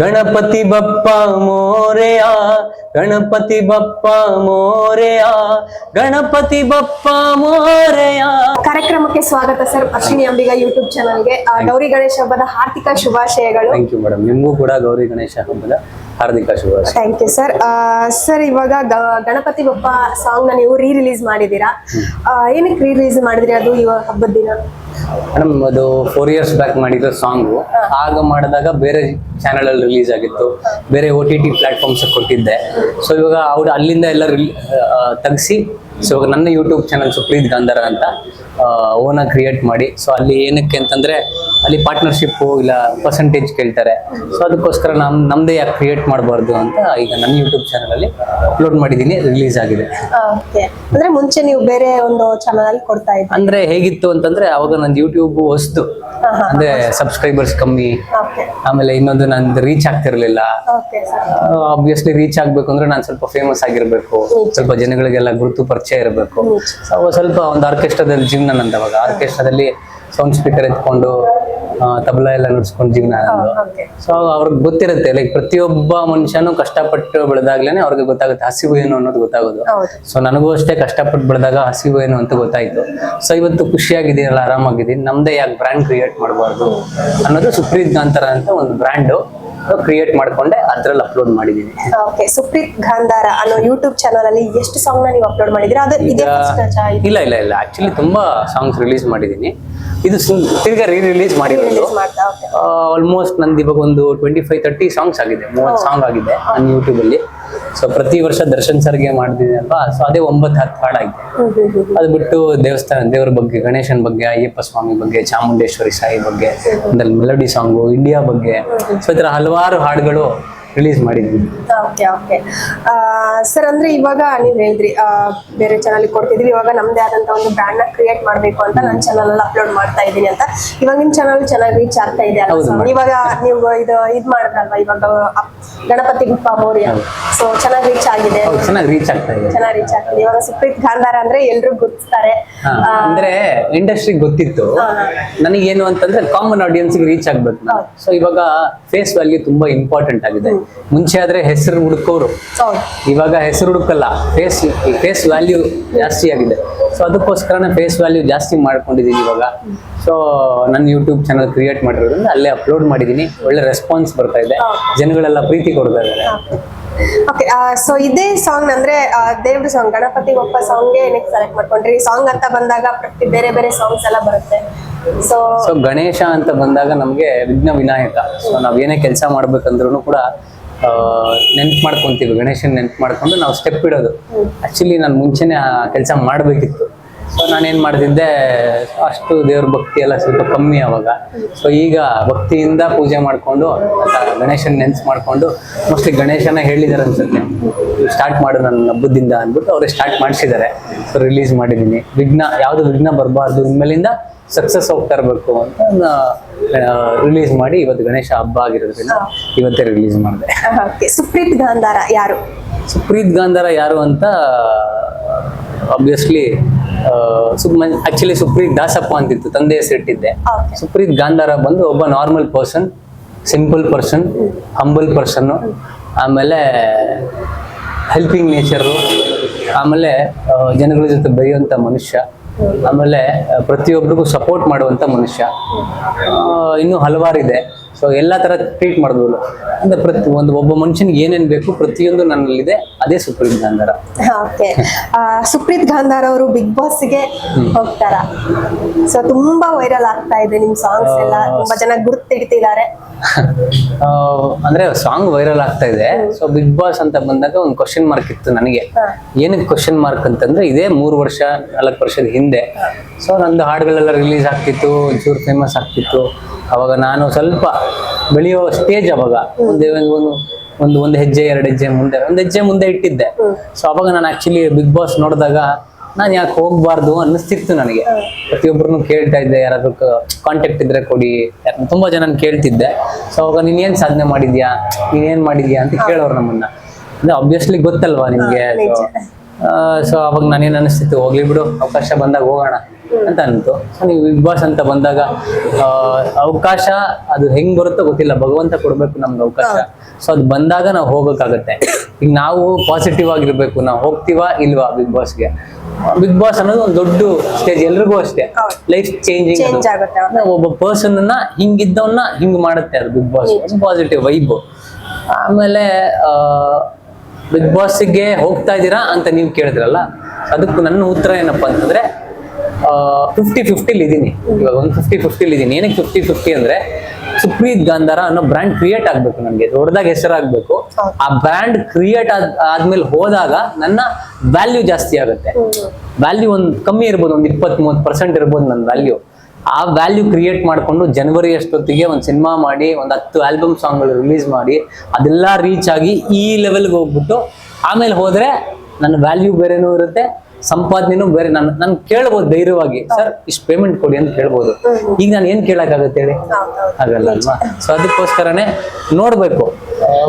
ಗಣಪತಿ ಬಪ್ಪ ಮೋರೆಯ ಗಣಪತಿ ಬಪ್ಪ ಮೋರೆಯ ಗಣಪತಿ ಬಪ್ಪ ಮೋರೆಯ. ಕಾರ್ಯಕ್ರಮಕ್ಕೆ ಸ್ವಾಗತ ಸರ್ ಅಶ್ವಿನಿ ಅಂಬಿಗ ಯೂಟ್ಯೂಬ್ ಚಾನಲ್ಗೆ ಗೌರಿ ಗಣೇಶ ಹಬ್ಬದ ಹಾರ್ದಿಕ ಶುಭಾಶಯಗಳು. ಥ್ಯಾಂಕ್ ಯು ಮೇಡಮ್ ನಿಮಗೂ ಕೂಡ ಗೌರಿ ಗಣೇಶ ಹಬ್ಬದ ಹಾರ್ದಿಕ ಶುಭಾಶಯ. ಥ್ಯಾಂಕ್ ಯು ಸರ್ ಸರ್ ಇವಾಗ ಗಣಪತಿ ಬಪ್ಪ ಸಾಂಗ್ನ ನೀವು ರೀ ರಿಲೀಸ್ ಮಾಡಿದೀರಾ ಏನಕ್ಕೆ ರೀ ರಿಲೀಸ್ ಮಾಡಿದ್ರಿ ಅದು ಇವಾಗ ಹಬ್ಬದ ದಿನ? ಮೇಡಮ್ ಅದು ಫೋರ್ ಇಯರ್ಸ್ ಬ್ಯಾಕ್ ಮಾಡಿರೋ ಸಾಂಗು ಆಗ ಮಾಡಿದಾಗ ಬೇರೆ ಚಾನೆಲ್ ಅಲ್ಲಿ ರಿಲೀಸ್ ಆಗಿತ್ತು. ಬೇರೆ ಓ ಟಿ ಟಿ ಪ್ಲಾಟ್ಫಾರ್ಮ್ಸ್ ಕೊಟ್ಟಿದ್ದೆ. ಸೊ ಇವಾಗ ಅವ್ರು ಅಲ್ಲಿಂದ ಎಲ್ಲ ತೆಗ್ಸಿ ಸೊ ಇವಾಗ ನನ್ನ ಯೂಟ್ಯೂಬ್ ಚಾನಲ್ ಸುಪ್ರೀತ್ ಗಾಂಧರ ಅಂತ ಓನ ಕ್ರಿಯೇಟ್ ಮಾಡಿ. ಸೊ ಅಲ್ಲಿ ಏನಕ್ಕೆ ಅಂತಂದ್ರೆ ಅಲ್ಲಿ ಪಾರ್ಟ್ನರ್ಶಿಪ್ ಇಲ್ಲ ಪರ್ಸೆಂಟೇಜ್ ಕೇಳ್ತಾರೆ. ಸೊ ಅದಕ್ಕೋಸ್ಕರ ನಮ್ ನಮ್ದೇ ಯಾಕೆ ಕ್ರಿಯೇಟ್ ಮಾಡಬಾರ್ದು ಅಂತ ಈಗ ನನ್ನ ಯೂಟ್ಯೂಬ್ ಚಾನಲ್ ಅಲ್ಲಿ ಅಪ್ಲೋಡ್ ಮಾಡಿದ್ದೀನಿ ರಿಲೀಸ್ ಆಗಿದೆ. ಓಕೆ ಅಂದ್ರೆ ಮುಂಚೆ ನೀವು ಬೇರೆ ಒಂದು ಚಾನಲ್ ಅಲ್ಲಿ ಕೊಡ್ತಾ ಇದ್ರಿ? ಅಂದ್ರೆ ಹೇಗಿತ್ತು ಅಂತಂದ್ರೆ ಅವಾಗ ನಂದು ಯೂಟ್ಯೂಬ್ ಹೊಸ್ತು. ಅಂದ್ರೆ ಸಬ್ಸ್ಕ್ರೈಬರ್ಸ್ ಕಮ್ಮಿ. ಆಮೇಲೆ ಇನ್ನೊಂದು ನಂದು ರೀಚ್ ಆಗ್ತಿರ್ಲಿಲ್ಲ. ಆಬ್ವಿಯಸ್ಲಿ ರೀಚ್ ಆಗ್ಬೇಕು ಅಂದ್ರೆ ನಾನು ಸ್ವಲ್ಪ ಫೇಮಸ್ ಆಗಿರ್ಬೇಕು. ಸ್ವಲ್ಪ ಜನಗಳಿಗೆಲ್ಲ ಗುರುತು ಪರಿಚಯ ಇರಬೇಕು. ಸ್ವಲ್ಪ ಒಂದು ಆರ್ಕೆಸ್ಟ್ರಾದಲ್ಲಿ ಜೀವನ ನಂದು ಅವಾಗ. ಆರ್ಕೆಸ್ಟ್ರಾದಲ್ಲಿ ಸೌಂಡ್ ಸ್ಪೀಕರ್ ಎತ್ಕೊಂಡು ತಬಲಾ ಎಲ್ಲ ನುಡ್ಸ್ಕೊಂಡು ಜೀವನ ಸೊ ಅವ್ರಿಗೆ ಗೊತ್ತಿರುತ್ತೆ ಲೈಕ್ ಪ್ರತಿಯೊಬ್ಬ ಮನುಷ್ಯನು ಕಷ್ಟಪಟ್ಟು ಬೆಳೆದಾಗ್ಲೇನೆ ಅವ್ರಿಗೆ ಗೊತ್ತಾಗುತ್ತೆ ಹಸಿವು ಏನು ಅನ್ನೋದು ಗೊತ್ತಾಗೋದು. ಸೊ ನನಗೂ ಅಷ್ಟೇ ಕಷ್ಟಪಟ್ಟು ಬೆಳೆದಾಗ ಹಸಿವು ಏನು ಅಂತ ಗೊತ್ತಾಯ್ತು. ಸೊ ಇವತ್ತು ಖುಷಿಯಾಗಿದ್ದೀನಲ್ಲ ಆರಾಮಾಗಿದ್ದೀನಿ ನಮ್ದೇ ಯಾಕೆ ಬ್ರ್ಯಾಂಡ್ ಕ್ರಿಯೇಟ್ ಮಾಡಬಾರ್ದು ಅನ್ನೋದು ಸುಪ್ರೀತ್ ಗಾಂತರ ಅಂತ ಒಂದು ಬ್ರ್ಯಾಂಡು ಕ್ರಿಯೇಟ್ ಮಾಡ್ಕೊಂಡೆ ಅದ್ರಲ್ಲಿ ಅಪ್ಲೋಡ್ ಮಾಡಿದೀನಿ. ಓಕೆ ಸುಪ್ರೀತ್ ಗಾಂಧಾರ ಅನ್ನೋ ಯೂಟ್ಯೂಬ್ ಚಾನಲ್ ಅಲ್ಲಿ ಎಷ್ಟು ಸಾಂಗ್ನ ನೀವು ಅಪ್ಲೋಡ್ ಮಾಡಿದಿರಾ ಅದು ಇದೇ ಇಲ್ಲ ಇಲ್ಲ ಇಲ್ಲ. ಆಕ್ಚುಲಿ ತುಂಬಾ ಸಾಂಗ್ಸ್ ರಿಲೀಸ್ ಮಾಡಿದೀನಿ. ಇದು ತಿರ್ಗಾ ರೀ ರಿಲೀಸ್ ಮಾಡಿರೋದು ಆಲ್ಮೋಸ್ಟ್ ನಂದು ಇವಾಗ ಒಂದು ಟ್ವೆಂಟಿ ಫೈವ್ ತರ್ಟಿ ಸಾಂಗ್ಸ್ ಆಗಿದೆ. ಮೂವತ್ತು ಸಾಂಗ್ ಆಗಿದೆ ನನ್ನ ಯೂಟ್ಯೂಬ್ ಅಲ್ಲಿ. ಸೊ ಪ್ರತಿ ವರ್ಷ ದರ್ಶನ್ ಸರ್ಗೆ ಮಾಡ್ತಿದ್ದೆ ಅಲ್ವಾ ಸೊ ಅದೇ ಒಂಬತ್ತು ಹತ್ತು ಹ್ಮ್ ಅದು ಬಿಟ್ಟು ದೇವಸ್ಥಾನ ದೇವರ ಬಗ್ಗೆ ಗಣೇಶನ್ ಬಗ್ಗೆ ಅಯ್ಯಪ್ಪ ಸ್ವಾಮಿ ಬಗ್ಗೆ ಚಾಮುಂಡೇಶ್ವರಿ ಸಾಯಿ ಬಗ್ಗೆ ಒಂದಲ್ಲಿ ಮೆಲಡಿ ಸಾಂಗು ಇಂಡಿಯಾ ಬಗ್ಗೆ. ಸೊ ಈ ಥರ ಹಲವಾರು ಹಾಡುಗಳು ರಿಲೀಸ್ ಮಾಡಿದ್ವಿ. ಓಕೆ ಓಕೆ ಸರ್ ಅಂದ್ರೆ ಇವಾಗ ನೀವ್ ಹೇಳಿದ್ರಿ ಬೇರೆ ಚಾನಲ್ ಕೊಡ್ತಿದ್ವಿ. ಇವಾಗ ನಮ್ದೇ ಆದಂತ ಒಂದು ಬ್ರ್ಯಾಂಡ್ನ ಕ್ರಿಯೇಟ್ ಮಾಡ್ಬೇಕು ಅಂತ ನನ್ನ ಚಾನಲ್ ಅಲ್ಲಿ ಅಪ್ಲೋಡ್ ಮಾಡ್ತಾ ಇದ್ದೀನಿ ಅಂತ. ಇವಾಗ ನಿಮ್ ಚಾನಲ್ ಚೆನ್ನಾಗಿ ರೀಚ್ ಆಗ್ತಾ ಇದೆ. ಇವಾಗ ನೀವು ಇದು ಇದ್ ಮಾಡಿದ್ರಲ್ವಾ ಇವಾಗ ಗಣಪತಿ ಗುಪ್ಪ ಮೌರ್ಯ? ಸೊ ಚೆನ್ನಾಗಿ ರೀಚ್ ಆಗಿದೆ. ಚೆನ್ನಾಗಿ ರೀಚ್ ಆಗ್ತಾ ಇದೆ. ಚೆನ್ನಾಗಿ ರೀಚ್ ಆಗ್ತಿದೆ. ಇವಾಗ ಸುಪ್ರೀತ್ ಗಾಂಧಾರ ಅಂದ್ರೆ ಎಲ್ರು ಗುರ್ತಿಸ್ತಾರೆ. ಅಂದ್ರೆ ಇಂಡಸ್ಟ್ರಿ ಗೊತ್ತಿತ್ತು. ನನಗೇನು ಅಂತಂದ್ರೆ ಕಾಮನ್ ಆಡಿಯನ್ಸ್ ರೀಚ್ ಆಗ್ಬೇಕು. ಸೊ ಇವಾಗ ಫೇಸ್ ವ್ಯಾಲ್ಯೂ ತುಂಬಾ ಇಂಪಾರ್ಟೆಂಟ್ ಆಗಿದೆ. ಮುಂಚೆ ಆದ್ರೆ ಹೆಸರು ಹುಡುಕೋರು ಇವಾಗ ಹೆಸರು ಹುಡುಕಲ್ಲ ಫೇಸ್ ಫೇಸ್ ವ್ಯಾಲ್ಯೂ ಜಾಸ್ತಿ ಆಗಿದೆ. ಸೊ ಅದಕ್ಕೋಸ್ಕರನೇ ಫೇಸ್ ವ್ಯಾಲ್ಯೂ ಜಾಸ್ತಿ ಮಾಡ್ಕೊಂಡಿದ್ದೀನಿ ಇವಾಗ. ಸೊ ನನ್ನ ಯೂಟ್ಯೂಬ್ ಚಾನಲ್ ಕ್ರಿಯೇಟ್ ಮಾಡಿರೋದ್ರಿಂದ ಅಲ್ಲೇ ಅಪ್ಲೋಡ್ ಮಾಡಿದ್ದೀನಿ. ಒಳ್ಳೆ ರೆಸ್ಪಾನ್ಸ್ ಬರ್ತಾ ಇದೆ. ಜನಗಳೆಲ್ಲ ಪ್ರೀತಿ ಕೊಡ್ತಾ ಇದ್ದಾರೆ. ಓಕೆ ಸೊ ಇದೇ ಸಾಂಗ್ ಅಂದ್ರೆ ದೇವ್ರ ಸಾಂಗ್ ಗಣಪತಿ ಒಪ್ಪ ಸಾಂಗ್ಗೆ ನೆಕ್ಸ್ಟ್ ಸೆಲೆಕ್ಟ್ ಮಾಡ್ಕೊಂಡ್ರಿ? ಸಾಂಗ್ ಅಂತ ಬಂದಾಗ ಪ್ರತಿ ಬೇರೆ ಬೇರೆ ಸಾಂಗ್ಸ್ ಎಲ್ಲ ಬರುತ್ತೆ. ಸೊ ಸೊ ಗಣೇಶ ಅಂತ ಬಂದಾಗ ನಮಗೆ ವಿಘ್ನ ವಿನಾಯಕ. ಸೊ ನಾವ್ ಏನೇ ಕೆಲಸ ಮಾಡ್ಬೇಕಂದ್ರೂ ಕೂಡ ನೆನ್ಪು ಮಾಡ್ಕೊಂತೀವಿ ಗಣೇಶನ್ ನೆನ್ಪು ಮಾಡ್ಕೊಂಡು ನಾವು ಸ್ಟೆಪ್ ಇಡೋದು. ಆಕ್ಚುಲಿ ನಾನು ಮುಂಚೆನೇ ಆ ಕೆಲಸ ಮಾಡಬೇಕಿತ್ತು. ಸೊ ನಾನೇನು ಮಾಡ್ತಿದ್ದೆ ಅಷ್ಟು ದೇವ್ರ ಭಕ್ತಿ ಎಲ್ಲ ಸ್ವಲ್ಪ ಕಮ್ಮಿ ಅವಾಗ. ಸೊ ಈಗ ಭಕ್ತಿಯಿಂದ ಪೂಜೆ ಮಾಡಿಕೊಂಡು ಗಣೇಶನ ನೆನ್ಸ್ ಮಾಡಿಕೊಂಡು ಮೋಸ್ಟ್ಲಿ ಗಣೇಶನ ಹೇಳಿದ್ದಾರೆ ಅನ್ಸುತ್ತೆ. ಸ್ಟಾರ್ಟ್ ಮಾಡು ನನ್ನ ಹಬ್ಬದಿಂದ ಅಂದ್ಬಿಟ್ಟು ಅವ್ರಿಗೆ ಸ್ಟಾರ್ಟ್ ಮಾಡಿಸಿದ್ದಾರೆ. ಸೊ ರಿಲೀಸ್ ಮಾಡಿದ್ದೀನಿ. ವಿಘ್ನ ಯಾವುದು ವಿಘ್ನ ಬರಬಾರ್ದು ಇನ್ಮೇಲಿಂದ ಸಕ್ಸಸ್ ಹೋಗ್ತಾ ಇರಬೇಕು ಅಂತ ರಿಲೀಸ್ ಮಾಡಿ ಇವತ್ತು ಗಣೇಶ ಹಬ್ಬ ಆಗಿರೋದ್ರಿಂದ ಇವತ್ತೇ ರಿಲೀಸ್ ಮಾಡಿದೆ. ಸುಪ್ರೀತ್ ಗಾಂಧಾರ ಯಾರು? ಸುಪ್ರೀತ್ ಗಾಂಧಾರ ಯಾರು ಅಂತ ಆಬ್ವಿಯಸ್ಲಿ ಆಕ್ಚುಲಿ ಸುಪ್ರೀತ್ ದಾಸಪ್ಪ ಅಂತಿತ್ತು ತಂದೆ ಹೆಸರಿಟ್ಟಿದ್ದೆ ಸುಪ್ರೀತ್ ಗಾಂಧಾರ ಬಂದು ಒಬ್ಬ normal person simple person humble person ಆಮೇಲೆ ಹೆಲ್ಪಿಂಗ್ ನೇಚರು ಆಮೇಲೆ ಜನಗಳ ಜೊತೆ ಬೆರೆಯುವಂಥ ಮನುಷ್ಯ ಆಮೇಲೆ ಪ್ರತಿಯೊಬ್ಬರಿಗೂ ಸಪೋರ್ಟ್ ಮಾಡುವಂಥ ಮನುಷ್ಯ. ಇನ್ನೂ ಇನ್ನೂ ಹಲವಾರಿದೆ. ಸೊ ಎಲ್ಲ ತರ ಟ್ರೀಟ್ ಮಾಡಬಹುದು ಅಂದ್ರೆ ಪ್ರತಿ ಒಂದು ಒಬ್ಬ ಮನುಷ್ಯನಿಗೆ ಏನೇನು ಬೇಕು ಪ್ರತಿಯೊಂದು ನನ್ನಲ್ಲಿದೆ ಅದೇ ಸುಪ್ರೀತ್ ಗಾಂಧಾರ ಓಕೆ ಸುಪ್ರೀತ್ ಗಾಂಧಾರ ಅವರು ಬಿಗ್ ಬಾಸ್ಗೆ ಹೋಗ್ತಾರ? ಸೊ ತುಂಬಾ ವೈರಲ್ ಆಗ್ತಾ ಇದೆ ನಿಮ್ ಸಾಂಗ್ಸ್ ಎಲ್ಲ. ತುಂಬಾ ಜನ ಗುರುತಿಡ್ತಿದ್ದಾರೆ. ಅಂದ್ರೆ ಸಾಂಗ್ ವೈರಲ್ ಆಗ್ತಾ ಇದೆ. ಸೊ ಬಿಗ್ ಬಾಸ್ ಅಂತ ಬಂದಾಗ ಒಂದು ಕ್ವಶನ್ ಮಾರ್ಕ್ ಇತ್ತು ನನಗೆ. ಏನಕ್ಕೆ ಕ್ವಶನ್ ಮಾರ್ಕ್ ಅಂತಂದ್ರೆ ಇದೇ ಮೂರು ವರ್ಷ ನಾಲ್ಕು ವರ್ಷದ ಹಿಂದೆ. ಸೊ ನಂದು ಹಾಡುಗಳೆಲ್ಲ ರಿಲೀಸ್ ಆಗ್ತಿತ್ತು ಒಂಚೂರು ಫೇಮಸ್ ಆಗ್ತಿತ್ತು. ಅವಾಗ ನಾನು ಸ್ವಲ್ಪ ಬೆಳೆಯೋ ಸ್ಟೇಜ್ ಅವಾಗ. ಒಂದೇ ಒಂದು ಒಂದು ಒಂದು ಹೆಜ್ಜೆ ಎರಡು ಹೆಜ್ಜೆ ಮುಂದೆ ಒಂದು ಹೆಜ್ಜೆ ಮುಂದೆ ಇಟ್ಟಿದ್ದೆ. ಸೊ ಅವಾಗ ನಾನು ಆಕ್ಚುಲಿ ಬಿಗ್ ಬಾಸ್ ನೋಡಿದಾಗ ನಾನು ಯಾಕೆ ಹೋಗ್ಬಾರ್ದು ಅನ್ನಿಸ್ತಿತ್ತು ನನಗೆ. ಪ್ರತಿಯೊಬ್ಬರನ್ನು ಕೇಳ್ತಾ ಇದ್ದೆ ಯಾರಾದ್ರೂ ಕಾಂಟ್ಯಾಕ್ಟ್ ಇದ್ರೆ ಕೊಡಿ. ಯಾಕಂದ್ರೆ ತುಂಬಾ ಜನ ಕೇಳ್ತಿದ್ದೆ. ಸೊ ಅವಾಗ ನೀನ್ ಏನ್ ಸಾಧನೆ ಮಾಡಿದ್ಯಾ? ನೀನೇನ್ ಏನ್ ಮಾಡಿದ್ಯಾ ಅಂತ ಕೇಳೋರು ನಮ್ಮನ್ನ. ಅಂದ್ರೆ ಆಬ್ವಿಯಸ್ಲಿ ಗೊತ್ತಲ್ವಾ ನಿಮ್ಗೆ? ಸೊ ಅವಾಗ ನಾನೇನ್ ಅನಿಸ್ತಿತ್ತು ಹೋಗ್ಲಿ ಬಿಡು ಅವಕಾಶ ಬಂದಾಗ ಹೋಗೋಣ. ಅಂತ ಅನ್ತು ಸೊ ನೀವು ಬಿಗ್ ಬಾಸ್ ಅಂತ ಬಂದಾಗ ಆ, ಅವಕಾಶ ಅದು ಹೆಂಗ್ ಬರುತ್ತೋ ಗೊತ್ತಿಲ್ಲ. ಭಗವಂತ ಕೊಡ್ಬೇಕು ನಮ್ಗೆ ಅವಕಾಶ. ಸೊ ಅದು ಬಂದಾಗ ನಾವು ಹೋಗಕ್ಕಾಗತ್ತೆ. ಈಗ ನಾವು ಪಾಸಿಟಿವ್ ಆಗಿರ್ಬೇಕು. ನಾವು ಹೋಗ್ತೀವಾ ಇಲ್ವಾ ಬಿಗ್ ಬಾಸ್ಗೆ ಬಿಗ್ ಬಾಸ್ ಅನ್ನೋದು ಒಂದು ದೊಡ್ಡ ಸ್ಟೇಜ್ ಎಲ್ರಿಗೂ ಅಷ್ಟೇ. Life changing. ಒಬ್ಬ ಪರ್ಸನ್ ಅನ್ನ ಹಿಂಗಿದ್ದವನ್ನ ಹಿಂಗ್ ಮಾಡುತ್ತೆ ಅದು ಬಿಗ್ ಬಾಸ್ ಪಾಸಿಟಿವ್ ವೈಬ್ ಆಮೇಲೆ ಬಿಗ್ ಬಾಸ್ಗೆ ಹೋಗ್ತಾ ಇದ್ದೀರಾ ಅಂತ ನೀವು ಕೇಳಿದ್ರಲ್ಲ ಅದಕ್ಕೂ ನನ್ನ ಉತ್ತರ ಏನಪ್ಪಾ ಅಂತಂದ್ರೆ ಫಿಫ್ಟಿ ಫಿಫ್ಟಿಲಿ ಇದ್ದೀನಿ. ಇವಾಗ ಒಂದು ಫಿಫ್ಟಿ ಫಿಫ್ಟಿಲಿ ಇದ್ದೀನಿ. ಏನಕ್ಕೆ ಫಿಫ್ಟಿ ಫಿಫ್ಟಿ ಅಂದ್ರೆ ಸುಪ್ರೀತ್ ಗಾಂಧಾರ ಅನ್ನೋ ಬ್ರ್ಯಾಂಡ್ ಕ್ರಿಯೇಟ್ ಆಗ್ಬೇಕು ನನಗೆ ದೊಡ್ಡದಾಗಿ ಹೆಸರಾಗ್ಬೇಕು. ಆ ಬ್ರ್ಯಾಂಡ್ ಕ್ರಿಯೇಟ್ ಆದ ಆದ್ಮೇಲೆ ಹೋದಾಗ ನನ್ನ ವ್ಯಾಲ್ಯೂ ಜಾಸ್ತಿ ಆಗುತ್ತೆ. ವ್ಯಾಲ್ಯೂ ಒಂದು ಕಮ್ಮಿ ಇರ್ಬೋದು ಒಂದು ಇಪ್ಪತ್ತ್ ಮೂವತ್ತು ಪರ್ಸೆಂಟ್ ಇರ್ಬೋದು ನನ್ನ ವ್ಯಾಲ್ಯೂ ಆ ವ್ಯಾಲ್ಯೂ ಕ್ರಿಯೇಟ್ ಮಾಡಿಕೊಂಡು ಜನವರಿ ಅಷ್ಟೊತ್ತಿಗೆ ಒಂದು ಸಿನಿಮಾ ಮಾಡಿ ಒಂದು ಹತ್ತು ಆಲ್ಬಮ್ ಸಾಂಗ್ಗಳು ರಿಲೀಸ್ ಮಾಡಿ ಅದೆಲ್ಲ ರೀಚ್ ಆಗಿ ಈ ಲೆವೆಲ್ಗೆ ಹೋಗ್ಬಿಟ್ಟು ಆಮೇಲೆ ಹೋದರೆ ನನ್ನ ವ್ಯಾಲ್ಯೂ ಬೇರೆನೂ ಇರುತ್ತೆ. ಸಂಪಾದನೆನೂ ಬೇರೆ. ನಾನು ನಾನು ಕೇಳ್ಬೋದು ಧೈರ್ಯವಾಗಿ. ಸರ್ ಇಷ್ಟು ಪೇಮೆಂಟ್ ಕೊಡಿ ಅಂತ ಕೇಳ್ಬೋದು. ಈಗ ನಾನು ಏನ್ ಕೇಳಕ್ಕಾಗತ್ತೆ ಹೇಳಿ? ಆಗಲ್ಲ ಅಲ್ವಾ? ಸೊ ಅದಕ್ಕೋಸ್ಕರನೇ ನೋಡ್ಬೇಕು.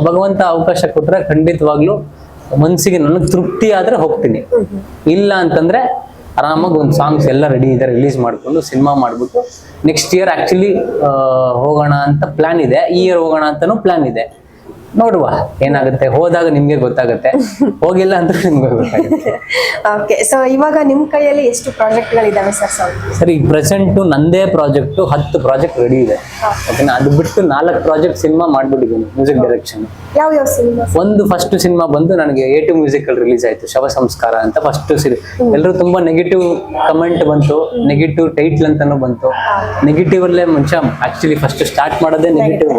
ಭಗವಂತ ಅವಕಾಶ ಕೊಟ್ರೆ ಖಂಡಿತವಾಗ್ಲೂ ಮನ್ಸಿಗೆ ನನಗೆ ತೃಪ್ತಿ ಆದ್ರೆ ಹೋಗ್ತೀನಿ. ಇಲ್ಲ ಅಂತಂದ್ರೆ ಆರಾಮಾಗಿ ಒಂದು ಸಾಂಗ್ಸ್ ಎಲ್ಲ ರೆಡಿ ಇದೆ ರಿಲೀಸ್ ಮಾಡ್ಕೊಂಡು ಸಿನಿಮಾ ಮಾಡ್ಬಿಟ್ಟು ನೆಕ್ಸ್ಟ್ ಇಯರ್ ಆಕ್ಚುಲಿ ಹೋಗೋಣ ಅಂತ ಪ್ಲಾನ್ ಇದೆ. ಈ ಇಯರ್ ಹೋಗೋಣ ಅಂತಾನು ಪ್ಲಾನ್ ಇದೆ. ನೋಡುವ ಏನಾಗುತ್ತೆ? ಹೋದಾಗ ನಿಮ್ಗೆ ಗೊತ್ತಾಗುತ್ತೆ. ಹೋಗಿಲ್ಲ ಅಂತ ನಿಮ್ಗೆ ಗೊತ್ತಾಗುತ್ತೆ. ಓಕೆ ಸೊ ಇವಾಗ ನಿಮ್ ಕೈಯಲ್ಲಿ ಎಷ್ಟು ಪ್ರಾಜೆಕ್ಟ್ಗಳಿದಾವೆ ಸರ್ ಸರ್ ಸರ್ ಈಗ ಪ್ರೆಸೆಂಟ್ ನಂದೇ ಪ್ರಾಜೆಕ್ಟ್ ಹತ್ತು ಪ್ರಾಜೆಕ್ಟ್ ರೆಡಿ ಇದೆ. ಓಕೆನಾ ಅದು ಬಿಟ್ಟು ನಾಲ್ಕು ಪ್ರಾಜೆಕ್ಟ್ ಸಿನಿಮಾ ಮಾಡ್ಬಿಟ್ಟಿದ್ದೀನಿ ಮ್ಯೂಸಿಕ್ ಡೈರೆಕ್ಷನ್ ಯಾವ ಯಾವ ಸಿನಿಮಾ ಒಂದು ಫಸ್ಟ್ ಸಿನಿಮಾ ಬಂದು ನನಗೆ ಎ ಟು ಮ್ಯೂಸಿಕಲ್ ರಿಲೀಸ್ ಆಯ್ತು ಶವ ಸಂಸ್ಕಾರ ಅಂತ ಫಸ್ಟ್ ಸಿರಿ ಎಲ್ಲರೂ ತುಂಬಾ ನೆಗೆಟಿವ್ ಕಮೆಂಟ್ ಬಂತು ನೆಗೆಟಿವ್ ಟೈಟ್ಲ್ ಅಂತಾನು ಬಂತು. ನೆಗೆಟಿವ್ ಅಲ್ಲೇ ಮುಂಚೆ ಆಕ್ಚುಲಿ ಫಸ್ಟ್ ಸ್ಟಾರ್ಟ್ ಮಾಡೋದೇ ನೆಗೆಟಿವ್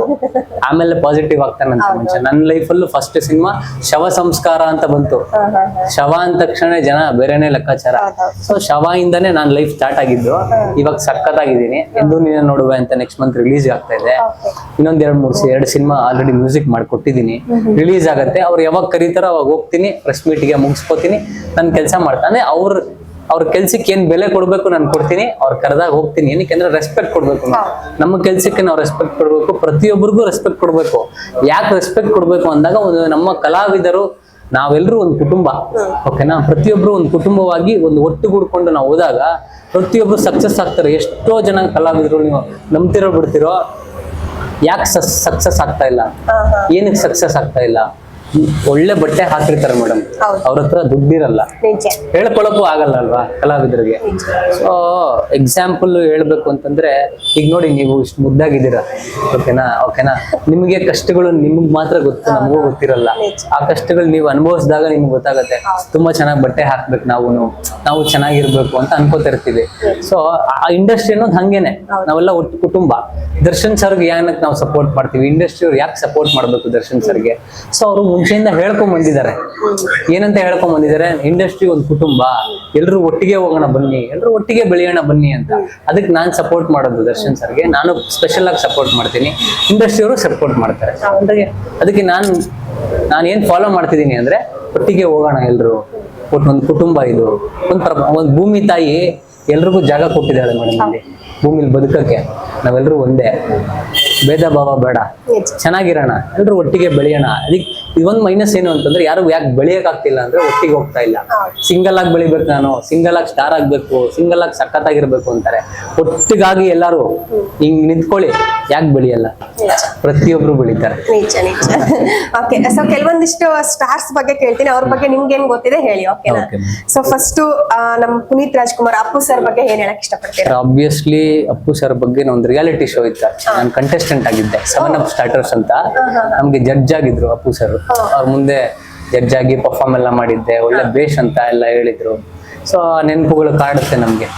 ಆಮೇಲೆ ಪಾಸಿಟಿವ್ ಆಗ್ತಾನಂತ ಮುಂಚೆ ನನ್ನ ಲೈಫಲ್ಲೂ ಫಸ್ಟ್ ಸಿನಿಮಾ ಶವ ಸಂಸ್ಕಾರ ಅಂತ ಬಂತು. ಶವ ಅಂದ ತಕ್ಷಣ ಜನ ಬೇರೆನೆ ಲೆಕ್ಕಾಚಾರ. ಸೊ ಶವ ಇಂದಾನೆ ನಾನು ಲೈಫ್ ಸ್ಟಾರ್ಟ್ ಆಗಿದ್ದು. ಇವಾಗ ಸಖತ್ತಾಗಿದ್ದೀನಿ. ಎಂದು ನೀನು ನೋಡುವೆ ಅಂತ ನೆಕ್ಸ್ಟ್ ಮಂತ್ ರಿಲೀಸ್ ಆಗ್ತಾ ಇದೆ. ಇನ್ನೊಂದ್ ಎರಡ್ ಮೂರು ಎರಡು ಸಿನಿಮಾ ಆಲ್ರೆಡಿ ಮ್ಯೂಸಿಕ್ ಮಾಡ್ಕೊಟ್ಟಿದ್ದೀನಿ. ರಿಲೀಸ್ ಆಗತ್ತೆ. ಅವ್ರು ಯಾವಾಗ ಕರೀತಾರೋ ಅವಾಗ ಹೋಗ್ತೀನಿ ಪ್ರೆಸ್ ಮೀಟ್ಗೆ ಮುಗಿಸ್ಕೋತೀನಿ. ನನ್ನ ಕೆಲಸ ಮಾಡ್ತಾನೆ ಅವ್ರ ಅವ್ರ ಕೆಲ್ಸಕ್ಕೆ ಏನ್ ಬೆಲೆ ಕೊಡ್ಬೇಕು ನಾನು ಕೊಡ್ತೀನಿ ಅವ್ರ ಕರೆದಾಗ ಹೋಗ್ತೀನಿ. ಏನಕ್ಕೆ ಅಂದ್ರೆ ರೆಸ್ಪೆಕ್ಟ್ ಕೊಡ್ಬೇಕು. ನಮ್ಮ ಕೆಲ್ಸಕ್ಕೆ ನಾವು ರೆಸ್ಪೆಕ್ಟ್ ಕೊಡ್ಬೇಕು ಪ್ರತಿಯೊಬ್ಬರಿಗೂ ರೆಸ್ಪೆಕ್ಟ್ ಕೊಡ್ಬೇಕು. ಯಾಕೆ ರೆಸ್ಪೆಕ್ಟ್ ಕೊಡ್ಬೇಕು ಅಂದಾಗ ಒಂದು ನಮ್ಮ ಕಲಾವಿದರು ನಾವೆಲ್ಲರೂ ಒಂದು ಕುಟುಂಬ. ಓಕೆನಾ ಪ್ರತಿಯೊಬ್ರು ಒಂದು ಕುಟುಂಬವಾಗಿ ಒಂದು ಒಟ್ಟುಗೂಡ್ಕೊಂಡು ನಾವು ಹೋದಾಗ ಪ್ರತಿಯೊಬ್ರು ಸಕ್ಸಸ್ ಆಗ್ತಾರೆ. ಎಷ್ಟೋ ಜನ ಕಲಾವಿದರು ನೀವು ನಂಬ್ತಿರೋ ಬಿಡ್ತಿರೋ ಯಾಕೆ ಸಕ್ಸಸ್ ಆಗ್ತಾ ಇಲ್ಲ? ಏನಕ್ಕೆ ಸಕ್ಸಸ್ ಆಗ್ತಾ ಇಲ್ಲ? ಒಳ್ಳೆ ಬಟ್ಟೆ ಹಾಕಿರ್ತಾರೆ ಮೇಡಮ್. ಅವ್ರ ಹತ್ರ ದುಡ್ಡಿರಲ್ಲ. ಹೇಳ್ಕೊಳಕ್ಕೂ ಆಗಲ್ಲ ಅಲ್ವಾ ಕಲಾವಿದರಿಗೆ? ಸೊ ಎಕ್ಸಾಂಪಲ್ ಹೇಳ್ಬೇಕು ಅಂತಂದ್ರೆ ಈಗ ನೋಡಿ ನೀವು ಇಷ್ಟು ಮುದ್ದಾಗಿದ್ದೀರಾ. ಓಕೆನಾ ಓಕೆನಾ ನಿಮಗೆ ಕಷ್ಟಗಳು ನಿಮ್ಗೆ ಮಾತ್ರ ಗೊತ್ತು ನಮಗೂ ಗೊತ್ತಿರಲ್ಲ. ಆ ಕಷ್ಟಗಳು ನೀವು ಅನುಭವಿಸಿದಾಗ ನಿಮ್ಗೆ ಗೊತ್ತಾಗತ್ತೆ. ತುಂಬಾ ಚೆನ್ನಾಗಿ ಬಟ್ಟೆ ಹಾಕ್ಬೇಕು ನಾವು ನಾವು ಚೆನ್ನಾಗಿರ್ಬೇಕು ಅಂತ ಅನ್ಕೋತಿರ್ತೀವಿ ಸೊ ಆ ಇಂಡಸ್ಟ್ರಿ ಅನ್ನೋದು ಹಂಗೇನೆ. ನಾವೆಲ್ಲ ಒಟ್ಟು ಕುಟುಂಬ. ದರ್ಶನ್ ಸರ್ಗೆ ಏನಕ್ಕೆ ನಾವು ಸಪೋರ್ಟ್ ಮಾಡ್ತೀವಿ? ಇಂಡಸ್ಟ್ರಿ ಅವ್ರು ಯಾಕೆ ಸಪೋರ್ಟ್ ಮಾಡ್ಬೇಕು ದರ್ಶನ್ ಸರ್ಗೆ? ಸೊ ಅವರು ಮುಂಚೆಯಿಂದ ಹೇಳ್ಕೊಂಡ್ ಬಂದಿದ್ದಾರೆ. ಏನಂತ ಹೇಳ್ಕೊಂಡ್ ಬಂದಿದ್ದಾರೆ? ಇಂಡಸ್ಟ್ರಿ ಒಂದು ಕುಟುಂಬ. ಎಲ್ರು ಒಟ್ಟಿಗೆ ಹೋಗೋಣ ಬನ್ನಿ, ಎಲ್ರು ಒಟ್ಟಿಗೆ ಬೆಳೆಯೋಣ ಬನ್ನಿ ಅಂತ. ಅದಕ್ಕೆ ನಾನ್ ಸಪೋರ್ಟ್ ಮಾಡೋದು ದರ್ಶನ್ ಸರ್ಗೆ. ನಾನು ಸ್ಪೆಷಲ್ ಆಗಿ ಸಪೋರ್ಟ್ ಮಾಡ್ತೀನಿ. ಇಂಡಸ್ಟ್ರಿ ಅವರು ಸಪೋರ್ಟ್ ಮಾಡ್ತಾರೆ. ಅದಕ್ಕೆ ನಾನು ನಾನು ಏನ್ ಫಾಲೋ ಮಾಡ್ತಿದ್ದೀನಿ ಅಂದ್ರೆ ಒಟ್ಟಿಗೆ ಹೋಗೋಣ ಎಲ್ರು. ಒಟ್ಟು ಒಂದು ಕುಟುಂಬ ಇದು. ಒಂದು ಪ್ರ, ಒಂದು ಭೂಮಿ ತಾಯಿ ಎಲ್ರಿಗೂ ಜಾಗ ಕೊಟ್ಟಿದ್ದಾಳೆ ಮೇಡಮ್ ಇಲ್ಲಿ ಭೂಮಿಲಿ ಬದುಕಕ್ಕೆ. ನಾವೆಲ್ಲರೂ ಒಂದೇ. ಭೇದ ಭಾವ ಬೇಡ. ಚೆನ್ನಾಗಿರೋಣ ಎಲ್ರು ಒಟ್ಟಿಗೆ ಬೆಳೆಯೋಣ. ಅದಕ್ಕೆ ಇದೊಂದು ಮೈನಸ್ ಏನು ಅಂತಂದ್ರೆ ಯಾರು ಯಾಕೆ ಬೆಳೆಯಕ್ ಆಗ್ತಿಲ್ಲ ಅಂದ್ರೆ ಒಟ್ಟಿಗೆ ಹೋಗ್ತಾ ಇಲ್ಲ. ಸಿಂಗಲ್ ಆಗಿ ಬೆಳಿಬೇಕು ನಾನು ಸಿಂಗಲ್ ಆಗಿ ಸ್ಟಾರ್ ಆಗ್ಬೇಕು ಸಿಂಗಲ್ ಆಗಿ ಸಖತ್ತಾಗಿರ್ಬೇಕು ಅಂತಾರೆ. ಒಟ್ಟಿಗಾಗಿ ಎಲ್ಲಾರು ಹಿಂಗ್ ನಿಂತ್ಕೊಳ್ಳಿ ಯಾಕೆ ಬೆಳೆಯಲ್ಲ? ಪ್ರತಿಯೊಬ್ರು ಬೆಳಿತಾರೆ. ನಿಜ ನಿಜ. ಓಕೆ ಸೊ ಕೆಲವೊಂದಿಷ್ಟು ಸ್ಟಾರ್ಸ್ ಬಗ್ಗೆ ಕೇಳ್ತೀನಿ ಅವ್ರ ಬಗ್ಗೆ ನಿಮ್ಗೆ ಏನ್ ಗೊತ್ತಿದೆ ಹೇಳಿ ಓಕೆನಾ Okay, ಸೊ ಫಸ್ಟ್ ನಮ್ ಪುನೀತ್ ರಾಜ್ಕುಮಾರ್ ಅಪ್ಪು ಸರ್ ಬಗ್ಗೆ ಏನ್ ಹೇಳಕ್ ಇಷ್ಟಪಡ್ತೀರಾ? ಆಬ್ವಿಯಸ್ಲಿ ಅಪ್ಪು ಸರ್ ಬಗ್ಗೆ ಒಂದು ರಿಯಾಲಿಟಿ ಶೋ ಇತ್ತು. ನಾನು ಕಂಟೆಸ್ಟೆಂಟ್ ಆಗಿದ್ದೆ ಸೆವೆನ್ ಅಪ್ ಸ್ಟಾರ್ಟರ್ಸ್ ಅಂತ. ನಮ್ಗೆ ಜಡ್ಜ್ ಆಗಿದ್ರು ಅಪ್ಪು ಸರ್ ಅವ್ರ ಮುಂದೆ ಜಡ್ಜ್ ಆಗಿ ಪರ್ಫಾರ್ಮ್ ಎಲ್ಲ ಮಾಡಿದ್ದೆ ಒಳ್ಳೆ ಬೇಷ್ ಅಂತ ಎಲ್ಲ ಹೇಳಿದ್ರು. ಸೊ ನೆನಪುಗಳು ಕಾಡುತ್ತೆ ನಮ್ಗೆ.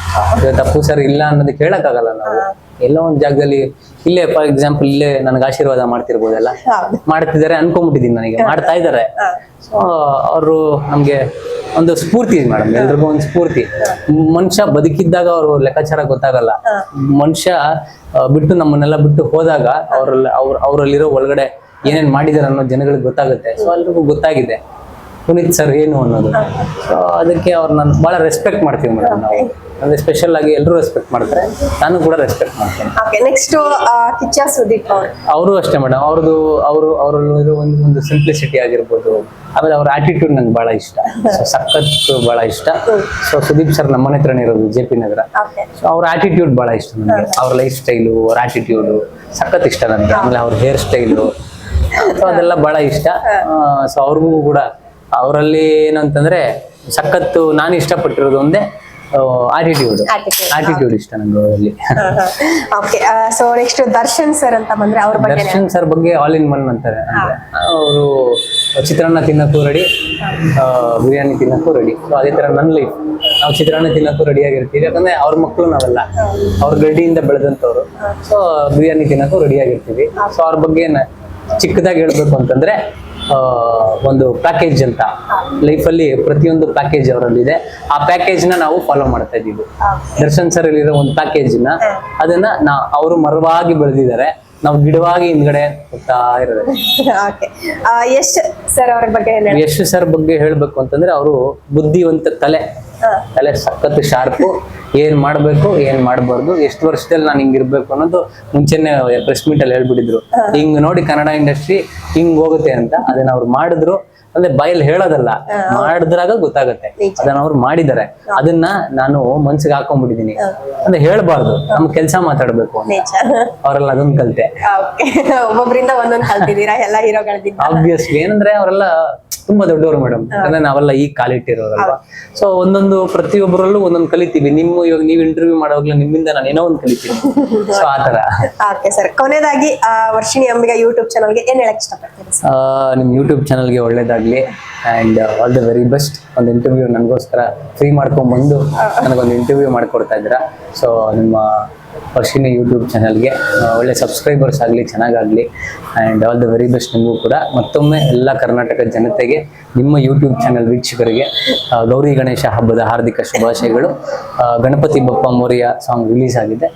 ಇವತ್ತು ಅಪ್ಪು ಸರ್ ಇಲ್ಲ ಅನ್ನೋದಕ್ಕೆ ಹೇಳಕ್ಕಾಗಲ್ಲ ನಾವು. ಎಲ್ಲೋ ಒಂದ್ ಜಾಗದಲ್ಲಿ ಇಲ್ಲೇ ಫಾರ್ ಎಕ್ಸಾಂಪಲ್ ಇಲ್ಲೇ ನನಗೆ ಆಶೀರ್ವಾದ ಮಾಡ್ತಿರ್ಬೋದಲ್ಲ? ಮಾಡ್ತಿದಾರೆ ಮಾಡ್ತಿದ್ದಾರೆ ಅನ್ಕೊಂಡ್ಬಿಟ್ಟಿದ್ದೀನಿ ನನಗೆ. ಮಾಡ್ತಾ ಇದ್ದಾರೆ. ಸೊ ಅವರು ನಮ್ಗೆ ಒಂದು ಸ್ಫೂರ್ತಿ ಮೇಡಮ್. ಎಲ್ರಿಗೂ ಒಂದು ಸ್ಫೂರ್ತಿ. ಮನುಷ್ಯ ಬದುಕಿದ್ದಾಗ ಅವರು ಲೆಕ್ಕಾಚಾರ ಗೊತ್ತಾಗಲ್ಲ. ಮನುಷ್ಯ ಬಿಟ್ಟು ನಮ್ಮನ್ನೆಲ್ಲ ಬಿಟ್ಟು ಹೋದಾಗ ಅವ್ರಲ್ಲಿ ಅವ್ರ ಅವರಲ್ಲಿರೋ ಒಳಗಡೆ ಏನೇನ್ ಮಾಡಿದಾರೆ ಅನ್ನೋ ಜನಗಳಿಗೆ ಗೊತ್ತಾಗುತ್ತೆ. ಸೊ ಎಲ್ರಿಗೂ ಗೊತ್ತಾಗಿದೆ. ಪುನೀತ್ ಸರ್ ಏನು ಅನ್ನೋದು. ಸೊ ಅದಕ್ಕೆ ಅವ್ರು ನಾನು ಭಾಳ ರೆಸ್ಪೆಕ್ಟ್ ಮಾಡ್ತೀವಿ ಮೇಡಮ್ ನಾವು. ಅಂದ್ರೆ ಸ್ಪೆಷಲ್ ಆಗಿ ಎಲ್ಲರೂ ರೆಸ್ಪೆಕ್ಟ್ ಮಾಡ್ತಾರೆ. ನಾನು ಕೂಡ ರೆಸ್ಪೆಕ್ಟ್ ಮಾಡ್ತೇನೆ. ಓಕೆ ನೆಕ್ಸ್ಟ್ ಕಿಚ್ಚ ಸುದೀಪ್ ಅವ್ರು. ಅವರು ಅಷ್ಟೇ ಮೇಡಮ್. ಅವ್ರದ್ದು ಅವರು ಅವರಲ್ಲಿರೋ ಒಂದು ಒಂದು ಸಿಂಪ್ಲಿಸಿಟಿ ಆಗಿರ್ಬೋದು. ಆಮೇಲೆ ಅವ್ರ ಆಟಿಟ್ಯೂಡ್ ನಂಗೆ ಭಾಳ ಇಷ್ಟ. ಸೊ ಸಖತ್ತು ಭಾಳ ಇಷ್ಟ. ಸೊ ಸುದೀಪ್ ಸರ್ ನಮ್ಮನೆ ಹತ್ರನೇ ಇರೋದು ಜೆ ಪಿ ನಗರ. ಸೊ ಅವ್ರ ಆಟಿಟ್ಯೂಡ್ ಭಾಳ ಇಷ್ಟ ನನಗೆ ಅವ್ರ ಲೈಫ್ ಸ್ಟೈಲು ಅವ್ರ ಆಟಿಟ್ಯೂಡು ಸಖತ್ ಇಷ್ಟ ನನಗೆ ಆಮೇಲೆ ಅವ್ರ ಹೇರ್ ಸ್ಟೈಲು ಸೊ ಅದೆಲ್ಲ ಭಾಳ ಇಷ್ಟ. ಸೊ ಅವ್ರಿಗೂ ಕೂಡ ಅವರಲ್ಲಿ ಏನಂತಂದ್ರೆ ಸಖತ್ತು ನಾನು ಇಷ್ಟಪಟ್ಟಿರೋದು ಒಂದೇ ಆಟಿಟ್ಯೂಡ್. ಆಟಿಟ್ಯೂಡ್ ಇಷ್ಟ ನನಗೆ ಅವರಲ್ಲಿ. Okay so next Darshan sir ಅಂತ ಬಂದ್ರೆ ಅವ್ರ ಬಗ್ಗೆ ದರ್ಶನ್ ಸರ್ ಬಗ್ಗೆ ಆಲ್ ಇನ್ ಒನ್ ಅಂತಾರೆ. ಅವರು ಚಿತ್ರಾನ್ನ ತಿನ್ನಕ್ಕೂ ರೆಡಿ ಬಿರಿಯಾನಿ ತಿನ್ನಕ್ಕೂ ರೆಡಿ ಸೊ ಅದೇ ತರ ನನ್ನ ಲೈಫ್ ನಾವು ಚಿತ್ರಾನ್ನ ತಿನ್ನಕ್ಕೂ ರೆಡಿ ಆಗಿರ್ತೀವಿ ಯಾಕಂದ್ರೆ ಅವ್ರ ಮಕ್ಕಳು ನಾವೆಲ್ಲ. ಅವ್ರ ಗಡ್ಡಿಯಿಂದ ಬೆಳೆದಂತವ್ರು ಸೊ ಬಿರಿಯಾನಿ ತಿನ್ನಕ್ಕೂ ರೆಡಿ ಆಗಿರ್ತೀವಿ. ಸೊ ಅವ್ರ ಬಗ್ಗೆ ಚಿಕ್ಕದಾಗಿ ಹೇಳ್ಬೇಕು ಅಂತಂದ್ರೆ ಒಂದು ಪ್ಯಾಕೇಜ್ ಅಂತ ಲೈಫಲ್ಲಿ ಪ್ರತಿಯೊಂದು ಪ್ಯಾಕೇಜ್ ಅವರಲ್ಲಿದೆ. ಆ ಪ್ಯಾಕೇಜ್ನ ನಾವು ಫಾಲೋ ಮಾಡ್ತಾ ಇದ್ದೀವಿ. ದರ್ಶನ್ ಸರ್ ಅಲ್ಲಿರೋ ಒಂದು ಪ್ಯಾಕೇಜ್ನ ಅದನ್ನ ನಾ ಅವರು ಮರವಾಗಿ ಬೆಳೆದಿದ್ದಾರೆ. ನಾವು ಗಿಡವಾಗಿ ಹಿಂದ್ಗಡೆ ಹೋಗ್ತಾ ಇರೋದು. ಯಶ್ ಸರ್ ಅವ್ರ ಬಗ್ಗೆ ಯಶ್ ಸರ್ ಬಗ್ಗೆ ಹೇಳ್ಬೇಕು ಅಂತಂದ್ರೆ ಅವರು ಬುದ್ಧಿವಂತ ತಲೆ ತಲೆ ಸಖತ್ ಶಾರ್ಪು ಏನ್ ಮಾಡ್ಬೇಕು ಏನ್ ಮಾಡಬಾರ್ದು ಎಷ್ಟು ವರ್ಷದಲ್ಲಿ ನಾನು ಹಿಂಗ್ ಇರ್ಬೇಕು ಅನ್ನೋದು ಮುಂಚೆನೆ ಪ್ರೆಸ್ ಮೀಟ್ ಅಲ್ಲಿ ಹೇಳ್ಬಿಟ್ಟಿದ್ರು. ಹಿಂಗ್ ನೋಡಿ ಕನ್ನಡ ಇಂಡಸ್ಟ್ರಿ ಹಿಂಗ್ ಹೋಗುತ್ತೆ ಅಂತ ಅದನ್ನ ಅವ್ರು ಮಾಡಿದ್ರು. ಅಂದ್ರೆ ಬಾಯಲ್ಲಿ ಹೇಳೋದಲ್ಲ ಮಾಡಿದ್ರಾಗ ಗೊತ್ತಾಗುತ್ತೆ. ಅದನ್ನ ಅವ್ರು ಮಾಡಿದ್ದಾರೆ ಅದನ್ನ ನಾನು ಮನ್ಸಿಗೆ ಹಾಕೊಂಡ್ಬಿಟ್ಟಿದೀನಿ ಅಂದ್ರೆ ಹೇಳ್ಬಾರ್ದು ನಮ್ ಕೆಲ್ಸ ಮಾತಾಡ್ಬೇಕು ಅವ್ರೆಲ್ಲ ಅದೊಂದ್ ಕಲ್ತೆ. ಒಬ್ಬೊಬ್ಬರಿಂದ ಒಂದೊಂದು ಕಲ್ತಿದ್ದೀರಾ? ಎಲ್ಲ ಹೀರೋಗಳದಿಂದ ಆಬ್ವಿಯಸ್ಲಿ ಏನಂದ್ರೆ ಅವರೆಲ್ಲ ತುಂಬಾ ದೊಡ್ಡವರು ಮೇಡಮ್. ಅಂದ್ರೆ ನಾವೆಲ್ಲ ಈ ಕಾಲಿಟ್ಟಿರೋರಲ್ವಾ. ಸೊ ಒಂದೊಂದು ಪ್ರತಿಯೊಬ್ಬರಲ್ಲೂ ಒಂದೊಂದು ಕಲಿತೀವಿ. ನಿಮ್ಮ ಇವಾಗ ನೀವು ಇಂಟರ್ವ್ಯೂ ಮಾಡೋವಾಗ್ಲೂ ನಿಮ್ಮಿಂದ ನಾನು ಏನೋ ಒಂದು ಕಲಿತೀನಿ. ಸೊ ಆತರ ಓಕೆ ಸರ್. ಕೊನೆಯದಾಗಿ ಆ, ವರ್ಷಿಣಿ ಅಂಬಿಗ ಯೂಟ್ಯೂಬ್ ಚಾನಲ್ಗೆ ಏನ್ ಹೇಳಕ್ ಇಷ್ಟಪಡ್ತೀನಿ ಆ, ನಿಮ್ ಯೂಟ್ಯೂಬ್ ಚಾನಲ್ಗೆ ಒಳ್ಳೇದಾಗ್ಲಿ and all the very best ಒಂದು ಇಂಟರ್ವ್ಯೂ ನನಗೋಸ್ಕರ ಫ್ರೀ ಮಾಡ್ಕೊಂಡ್ಬಂದು ನನಗೊಂದು ಇಂಟರ್ವ್ಯೂ ಮಾಡಿಕೊಡ್ತಾ ಇದ್ದೀರಾ. ಸೊ ನಿಮ್ಮ ವರ್ಷಿನಿ ಯೂಟ್ಯೂಬ್ ಚಾನಲ್ಗೆ ಒಳ್ಳೆ ಸಬ್ಸ್ಕ್ರೈಬರ್ಸ್ ಆಗಲಿ ಚೆನ್ನಾಗಾಗಲಿ. And all the very best ನಿಮಗೂ ಕೂಡ. ಮತ್ತೊಮ್ಮೆ ಎಲ್ಲ ಕರ್ನಾಟಕ ಜನತೆಗೆ ನಿಮ್ಮ ಯೂಟ್ಯೂಬ್ ಚಾನಲ್ ವೀಕ್ಷಕರಿಗೆ ಗೌರಿ ಗಣೇಶ ಹಬ್ಬದ ಹಾರ್ದಿಕ ಶುಭಾಶಯಗಳು. ಗಣಪತಿ ಬಪ್ಪ ಮೋರಿಯ ಸಾಂಗ್ ರಿಲೀಸ್ ಆಗಿದೆ.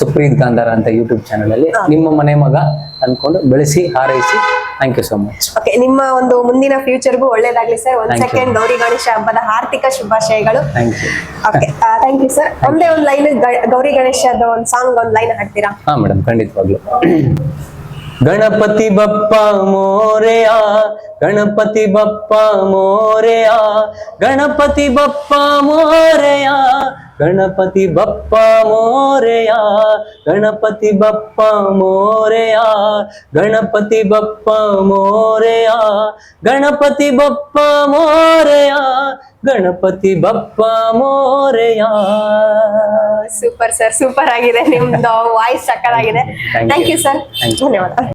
ಸುಪ್ರೀತ್ ಗಾಂಧಾರ ಅಂತ ಯೂಟ್ಯೂಬ್ ಚಾನಲಲ್ಲಿ ನಿಮ್ಮ ಮನೆ ಮಗ ಅಂದ್ಕೊಂಡು ಬೆಳೆಸಿ ಹಾರೈಸಿ thank you so much okay ನಿಮ್ಮ ಒಂದು ಮುಂದಿನ ಫ್ಯೂಚರ್ಗೂ ಒಳ್ಳೇದಾಗ್ಲಿ ಸರ್ ಒಂದ್ Thank you. Second Gauri Ganesha ಹಬ್ಬದ ಹಾರ್ದಿಕ ಶುಭಾಶಯಗಳು. Thank you okay thank you sir ಒಂದೇ ಒಂದು ಲೈನ್ ಗೌರಿ ಗಣೇಶದ ಒಂದು ಸಾಂಗ್ ಒಂದು ಲೈನ್ ಹಾಕ್ತೀರಾ? ಹಾ ಮೇಡಮ್ ಖಂಡಿತವಾಗ್ಲು. Ganapati Bappa Morya Ganapati Bappa Morya Ganapati Bappa Morya Ganapati Bappa Morya Ganapati Bappa Morya Ganapati Bappa Morya Ganapati Bappa Morya Ganapati Bappa Morya. Super sir super ಆಗಿದೆ. ನಿಮ್ದು voice ಸಕ್ಕತ್ತಾಗಿದೆ. Thank thank you sir ಧನ್ಯವಾದ.